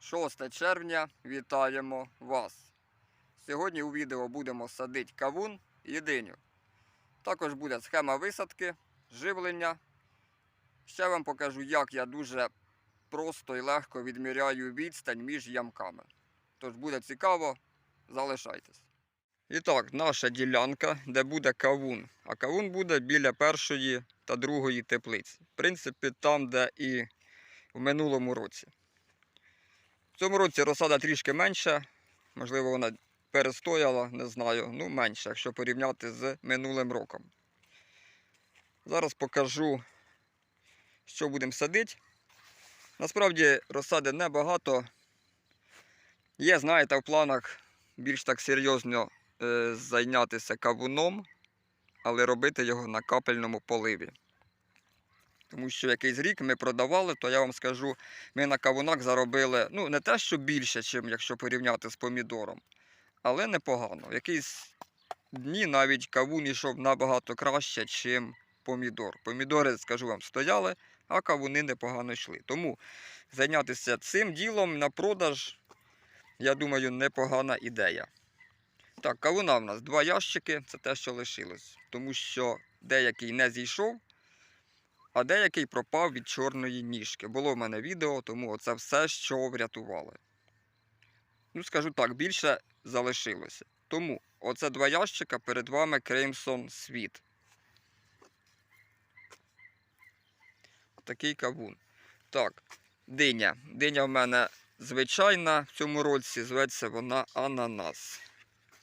6 червня вітаємо вас. Сьогодні у відео будемо садити кавун і диню. Також буде схема висадки, живлення. Ще вам покажу, як я дуже просто і легко відміряю відстань між ямками. Тож буде цікаво, залишайтесь. І так, наша ділянка, де буде кавун. А кавун буде біля першої та другої теплиці. В принципі, там, де і в минулому році. Цьому році розсада трішки менша, можливо, вона перестояла, не знаю, ну менше, якщо порівняти з минулим роком. Зараз покажу, що будемо садити. Насправді розсади небагато. Є, знаєте, в планах більш так серйозно е, зайнятися кавуном, але робити його на капельному поливі. Тому що якийсь рік ми продавали, то я вам скажу, ми на кавунах заробили ну, не те, що більше, чим якщо порівняти з помідором, але непогано. В якісь дні навіть кавун йшов набагато краще, чим помідор. Помідори, скажу вам, стояли, а кавуни непогано йшли. Тому зайнятися цим ділом на продаж, я думаю, непогана ідея. Так, кавуна в нас два ящики, це те, що лишилось. Тому що деякий не зійшов, а деякий пропав від чорної ніжки. Було в мене відео, тому це все, що врятували. Ну, скажу так, більше залишилося. Тому оце два ящика перед вами Crimson Світ. Такий кавун. Так, диня. Диня в мене звичайна в цьому році, зветься вона ананас.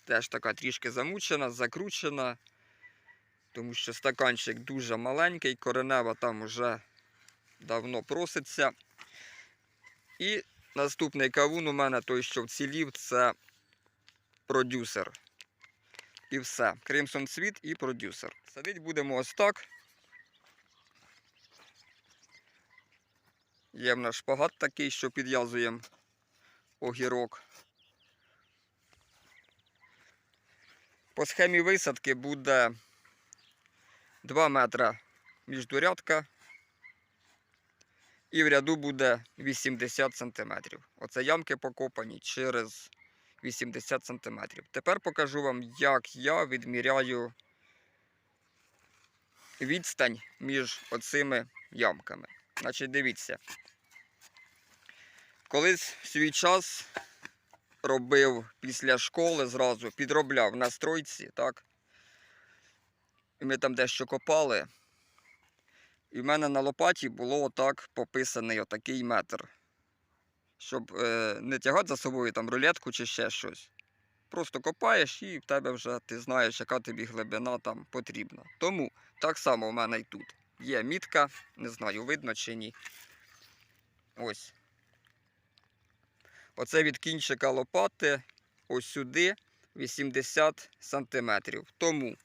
Теж така трішки замучена, закручена, тому що стаканчик дуже маленький, коренева там уже давно проситься. І наступний кавун у мене той, що вцілів, це продюсер. І все. Crimson Світ і продюсер. Садити будемо ось так. Є в нас шпагат такий, що підв'язуємо огірок. По схемі висадки буде 2 метра міждурядка і в ряду буде 80 см. Оце ямки покопані через 80 см. Тепер покажу вам, як я відміряю відстань між оцими ямками. Значить, дивіться. Колись в свій час робив після школи зразу, підробляв на стройці, так? І ми там дещо копали. І в мене на лопаті було отак пописаний отакий метр. Щоб е, не тягати за собою там рулетку чи ще щось. Просто копаєш і в тебе вже ти знаєш, яка тобі глибина там потрібна. Тому так само в мене і тут. Є мітка, не знаю, видно чи ні. Ось. Оце від кінчика лопати ось сюди 80 сантиметрів. Тому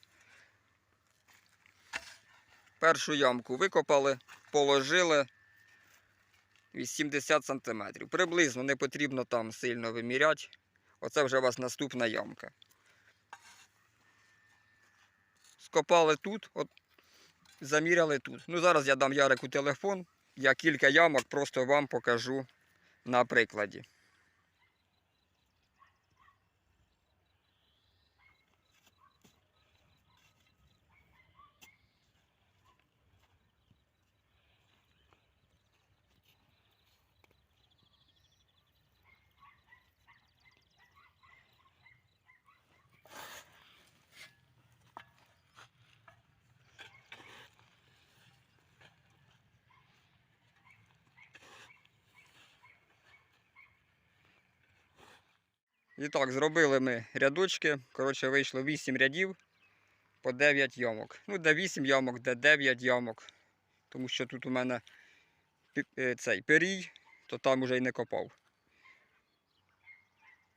першу ямку викопали, положили 80 сантиметрів. Приблизно не потрібно там сильно виміряти. Оце вже у вас наступна ямка. Скопали тут, от заміряли тут. Ну, зараз я дам Ярику телефон. Я кілька ямок просто вам покажу на прикладі. І так, зробили ми рядочки. Коротше, вийшло 8 рядів по 9 ямок. Ну, де 8 ямок, де 9 ямок. Тому що тут у мене е, цей перій, то там уже й не копав.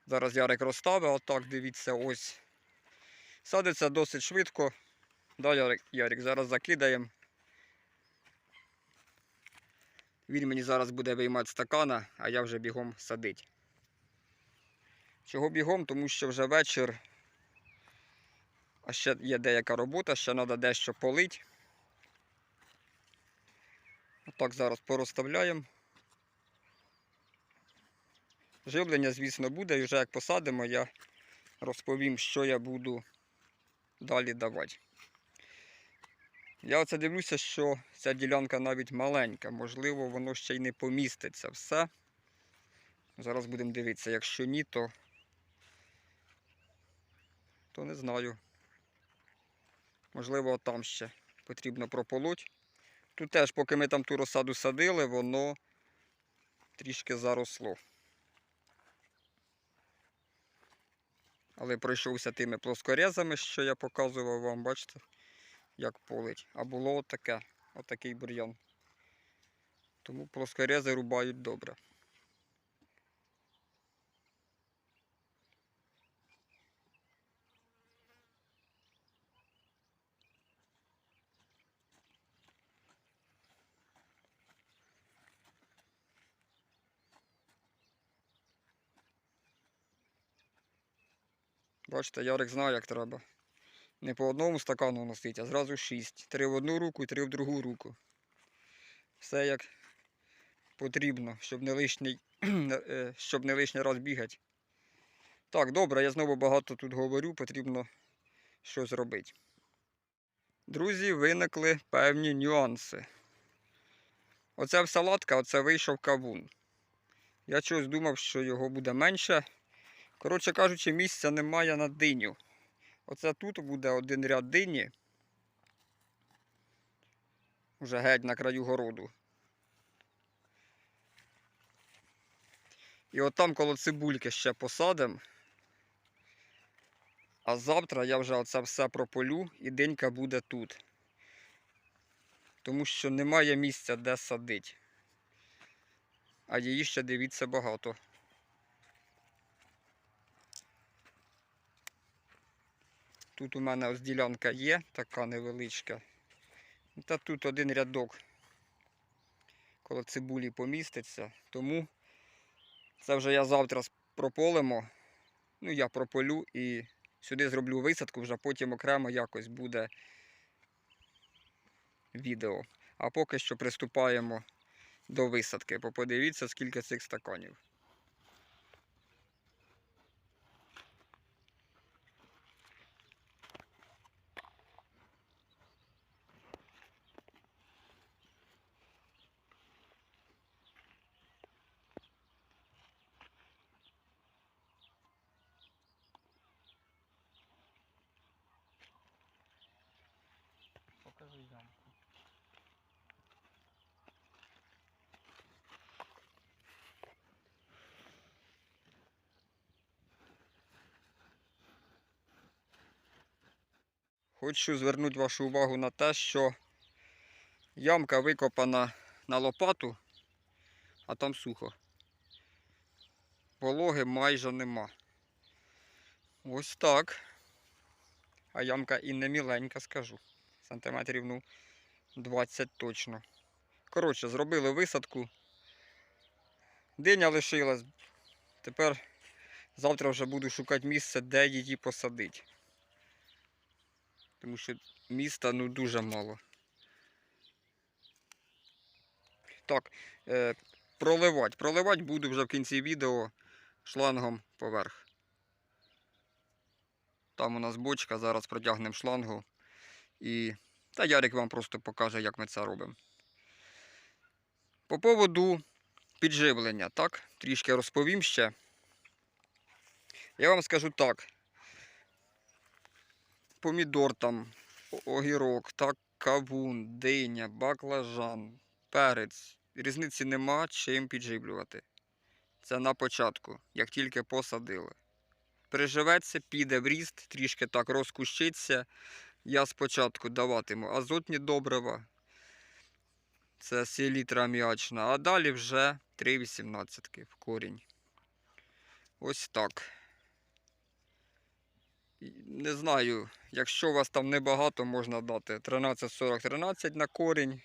Зараз Ярик розставив, отак, дивіться, ось. Садиться досить швидко. Да, Ярик, Ярик, зараз закидаємо. Він мені зараз буде виймати стакана, а я вже бігом садить. Чого бігом? Тому що вже вечір, а ще є деяка робота, ще треба дещо полити. Отак зараз порозставляємо. Живлення, звісно, буде, і вже як посадимо, я розповім, що я буду далі давати. Я оце дивлюся, що ця ділянка навіть маленька, можливо, воно ще й не поміститься все. Зараз будемо дивитися. Якщо ні, то, то не знаю. Можливо, там ще потрібно прополоть. Тут теж, поки ми там ту розсаду садили, воно трішки заросло. Але пройшовся тими плоскорезами, що я показував вам, бачите, як полить. А було отаке, отакий бур'ян. Тому плоскорези рубають добре. Бачите, Ярик знає, як треба. Не по одному стакану носить, а зразу шість. Три в одну руку і три в другу руку. Все як потрібно, щоб не лишній, е, щоб не лишній раз бігати. Так, добре, я знову багато тут говорю, потрібно щось робити. Друзі, виникли певні нюанси. Оце в салатка, оце вийшов кавун. Я чогось думав, що його буде менше. Коротше кажучи, місця немає на диню. Оце тут буде один ряд дині. Уже геть на краю городу. І от там коло цибульки ще посадимо. А завтра я вже оце все прополю і денька буде тут. Тому що немає місця, де садити. А її ще дивіться багато. Тут у мене ось ділянка є, така невеличка. Та тут один рядок коло цибулі поміститься. Тому це вже я завтра прополимо. Ну, я прополю і сюди зроблю висадку, вже потім окремо якось буде відео. А поки що приступаємо до висадки. Подивіться, скільки цих стаканів. Покажи ямку. Хочу звернути вашу увагу на те, що ямка викопана на лопату, а там сухо. Вологи майже нема. Ось так. А ямка і не міленька, скажу. Сантиметрів, ну, 20 точно. Коротше, зробили висадку. Диня лишилась. Тепер завтра вже буду шукати місце, де її посадити. Тому що міста ну дуже мало. Так, е, проливати. Проливати буду вже в кінці відео шлангом поверх. Там у нас бочка, зараз протягнемо шлангу. І та Ярик вам просто покаже, як ми це робимо. По поводу підживлення, так, трішки розповім ще. Я вам скажу так. Помідор там, огірок, так, кавун, диня, баклажан, перець. Різниці нема чим підживлювати. Це на початку, як тільки посадили. Приживеться, піде в ріст, трішки так розкущиться. Я спочатку даватиму азотні добрива. Це селітра аміачна, а далі вже 3,18 в корінь. Ось так. Не знаю, якщо у вас там небагато, можна дати 13-40-13 на корінь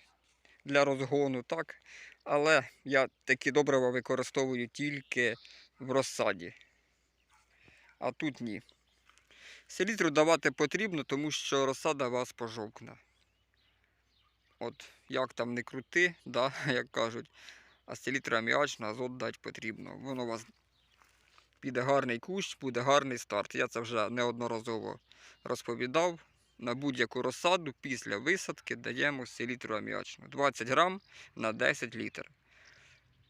для розгону, так? Але я такі добрива використовую тільки в розсаді. А тут ні. Селітру давати потрібно, тому що розсада вас пожовкне. От як там не крути, да, як кажуть, а селітра аміачна азот дати потрібно. Воно вас піде гарний кущ, буде гарний старт. Я це вже неодноразово розповідав. На будь-яку розсаду після висадки даємо селітру аміачну 20 грам на 10 літр.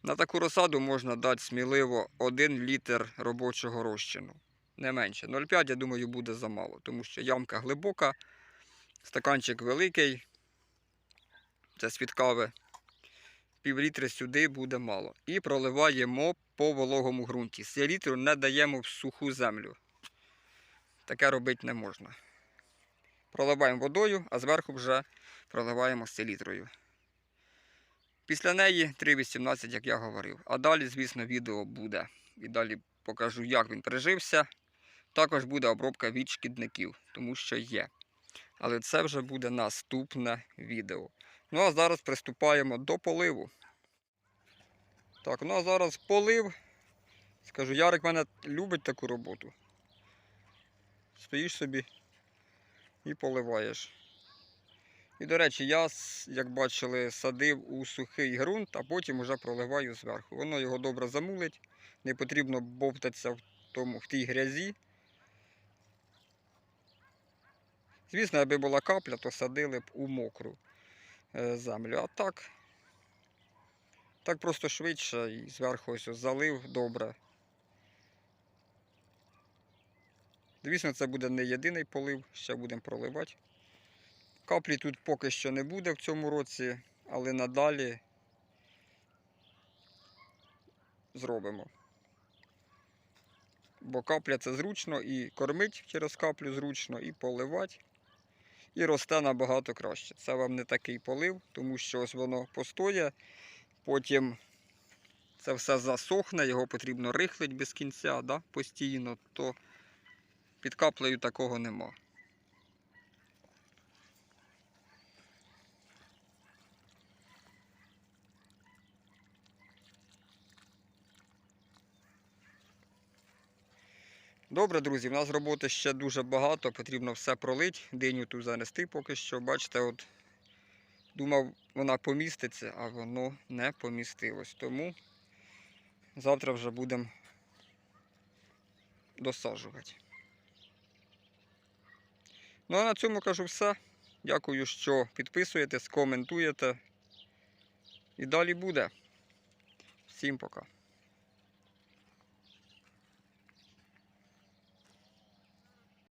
На таку розсаду можна дати сміливо 1 літр робочого розчину. Не менше. 0,5, я думаю, буде замало, тому що ямка глибока, стаканчик великий. Це з-під кави. Пів літри сюди буде мало. І проливаємо по вологому ґрунті. Селітру не даємо в суху землю. Таке робити не можна. Проливаємо водою, а зверху вже проливаємо селітрою. Після неї 3,18, як я говорив. А далі, звісно, відео буде. І далі покажу, як він прижився. Також буде обробка від шкідників, тому що є. Але це вже буде наступне відео. Ну а зараз приступаємо до поливу. Так, ну а зараз полив. Скажу, Ярик мене любить таку роботу. Стоїш собі і поливаєш. І, до речі, я, як бачили, садив у сухий ґрунт, а потім вже проливаю зверху. Воно його добре замулить, не потрібно бовтатися в, тому, в тій грязі. Звісно, аби була капля, то садили б у мокру е, землю. А так, так просто швидше і зверху ось залив добре. Звісно, це буде не єдиний полив, ще будемо проливати. Каплі тут поки що не буде в цьому році, але надалі зробимо. Бо капля це зручно і кормить через каплю зручно, і поливати. І росте набагато краще. Це вам не такий полив, тому що ось воно постоє, потім це все засохне, його потрібно рихлить без кінця, да, постійно, то під каплею такого нема. Добре, друзі, в нас роботи ще дуже багато, потрібно все пролити, диню ту занести поки що. Бачите, от думав, вона поміститься, а воно не помістилось. Тому завтра вже будемо досаджувати. Ну а на цьому кажу все. Дякую, що підписуєтесь, коментуєте. І далі буде. Всім пока.